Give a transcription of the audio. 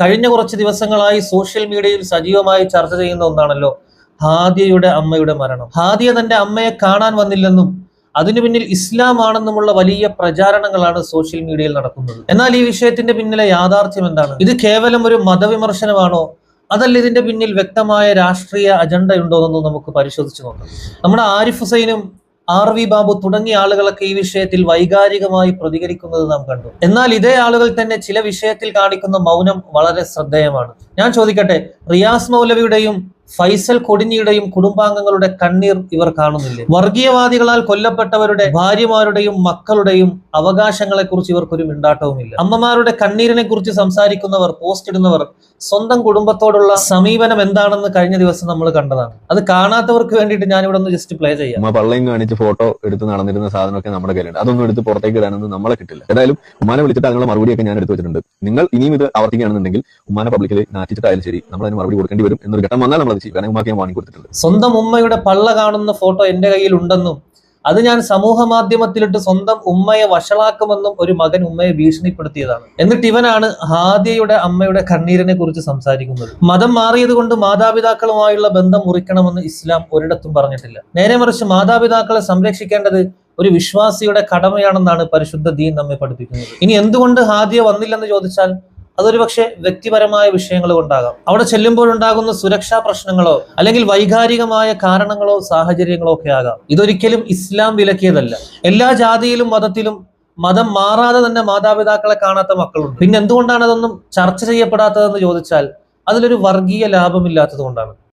കഴിഞ്ഞ കുറച്ച് ദിവസങ്ങളായി സോഷ്യൽ മീഡിയയിൽ സജീവമായി ചർച്ച ചെയ്യുന്ന ഒന്നാണല്ലോ ഹാദിയയുടെ അമ്മയുടെ മരണം. ഹാദിയ തന്റെ അമ്മയെ കാണാൻ വന്നില്ലെന്നും അതിനു പിന്നിൽ ഇസ്ലാം ആണെന്നുമുള്ള വലിയ പ്രചാരണങ്ങളാണ് സോഷ്യൽ മീഡിയയിൽ നടക്കുന്നത്. എന്നാൽ ഈ വിഷയത്തിന്റെ പിന്നിലെ യാഥാർത്ഥ്യം എന്താണ്? ഇത് കേവലം ഒരു മതവിമർശനമാണോ? അതല്ല ഇതിന്റെ പിന്നിൽ വ്യക്തമായ രാഷ്ട്രീയ അജണ്ട ഉണ്ടോ എന്നൊന്നും നമുക്ക് പരിശോധിച്ചു നോക്കാം. നമ്മുടെ ആരിഫ് ഹുസൈനും ആർ വി ബാബു തുടങ്ങിയ ആളുകളൊക്കെ ഈ വിഷയത്തിൽ വൈകാരികമായി പ്രതികരിക്കുന്നത് നാം കണ്ടു. എന്നാൽ ഇതേ ആളുകൾ തന്നെ ചില വിഷയത്തിൽ കാണിക്കുന്ന മൗനം വളരെ ശ്രദ്ധേയമാണ്. ഞാൻ ചോദിക്കട്ടെ റിയാസ് മൗലവിയുടെയും ഫൈസൽ കൊടിഞ്ഞിയുടെയും കുടുംബാംഗങ്ങളുടെ കണ്ണീർ ഇവർ കാണുന്നില്ല? വർഗീയവാദികളാൽ കൊല്ലപ്പെട്ടവരുടെ ഭാര്യമാരുടെയും മക്കളുടെയും അവകാശങ്ങളെ കുറിച്ച് ഇവർക്കൊരു മിണ്ടാട്ടവുമില്ല. അമ്മമാരുടെ കണ്ണീരിനെ കുറിച്ച് സംസാരിക്കുന്നവർ പോസ്റ്റ് ഇടുന്നവർ സ്വന്തം കുടുംബത്തോടുള്ള സമീപനം എന്താണെന്ന് കഴിഞ്ഞ ദിവസം നമ്മൾ കണ്ടതാണ്. അത് കാണാത്തവർക്ക് വേണ്ടിയിട്ട് ഞാൻ ഇവിടെ ഒന്ന് ജസ്റ്റ് പ്ലേ ചെയ്യാം. പള്ളയും കാണിച്ച് ഫോട്ടോ എടുത്ത് നടന്നിരുന്ന സാധനമൊക്കെ നമ്മുടെ കയ്യിലുണ്ട്. അതൊന്നും എടുത്ത് പുറത്തേക്ക് ഇടാനൊന്നും നമ്മളെ കിട്ടില്ല. ഏതായാലും ഉമ്മാനെ വിളിച്ചിട്ട് അതിനുള്ള മറുപടിയൊക്കെ ഞാൻ എടുത്തു വെച്ചിട്ടുണ്ട്. നിങ്ങൾ ഇനിയും ഇത് ആവർത്തിക്കുകയാണെന്നുണ്ടെങ്കിൽ ഉമ്മാനെ പബ്ലിക്കിൽ നാറ്റിച്ചിട്ടായാലും ശരി. നമ്മൾ അതിന് മറുപടി കൊടുക്കേണ്ടി വരും എന്നൊരു ഘട്ടം വന്നാൽ നമ്മൾ കൊടുത്തിട്ടുണ്ട് സ്വന്തം ഉമ്മയുടെ പള്ള കാണുന്ന ഫോട്ടോ എന്റെ കയ്യിൽ ഉണ്ടെന്നും അത് ഞാൻ സമൂഹ മാധ്യമത്തിലിട്ട് സ്വന്തം ഉമ്മയെ വഷളാക്കുമെന്നും ഒരു മകൻ ഉമ്മയെ ഭീഷണിപ്പെടുത്തിയതാണ്. എന്നിട്ട് ഇവനാണ് ഹാദിയയുടെ അമ്മയുടെ കണ്ണീരിനെ കുറിച്ച് സംസാരിക്കുന്നത്. മതം മാറിയത് കൊണ്ട് മാതാപിതാക്കളുമായുള്ള ബന്ധം മുറിക്കണമെന്ന് ഇസ്ലാം ഒരിടത്തും പറഞ്ഞിട്ടില്ല. നേരെ മറിച്ച് മാതാപിതാക്കളെ സംരക്ഷിക്കേണ്ടത് ഒരു വിശ്വാസിയുടെ കടമയാണെന്നാണ് പരിശുദ്ധ ദീൻ നമ്മെ പഠിപ്പിക്കുന്നത്. ഇനി എന്തുകൊണ്ട് ഹാദിയ വന്നില്ലെന്ന് ചോദിച്ചാൽ അതൊരു പക്ഷേ വ്യക്തിപരമായ വിഷയങ്ങൾ കൊണ്ടാകാം. അവിടെ ചെല്ലുമ്പോഴുണ്ടാകുന്ന സുരക്ഷാ പ്രശ്നങ്ങളോ അല്ലെങ്കിൽ വൈകാരികമായ കാരണങ്ങളോ സാഹചര്യങ്ങളോ ഒക്കെ ആകാം. ഇതൊരിക്കലും ഇസ്ലാം വിലക്കിയതല്ല. എല്ലാ ജാതിയിലും മതത്തിലും മതം മാറാതെ തന്നെ മാതാപിതാക്കളെ കാണാത്ത മക്കളുണ്ട്. പിന്നെ എന്തുകൊണ്ടാണ് അതൊന്നും ചർച്ച ചെയ്യപ്പെടാത്തതെന്ന് ചോദിച്ചാൽ അതിലൊരു വർഗീയ ലാഭമില്ലാത്തത് കൊണ്ടാണ്.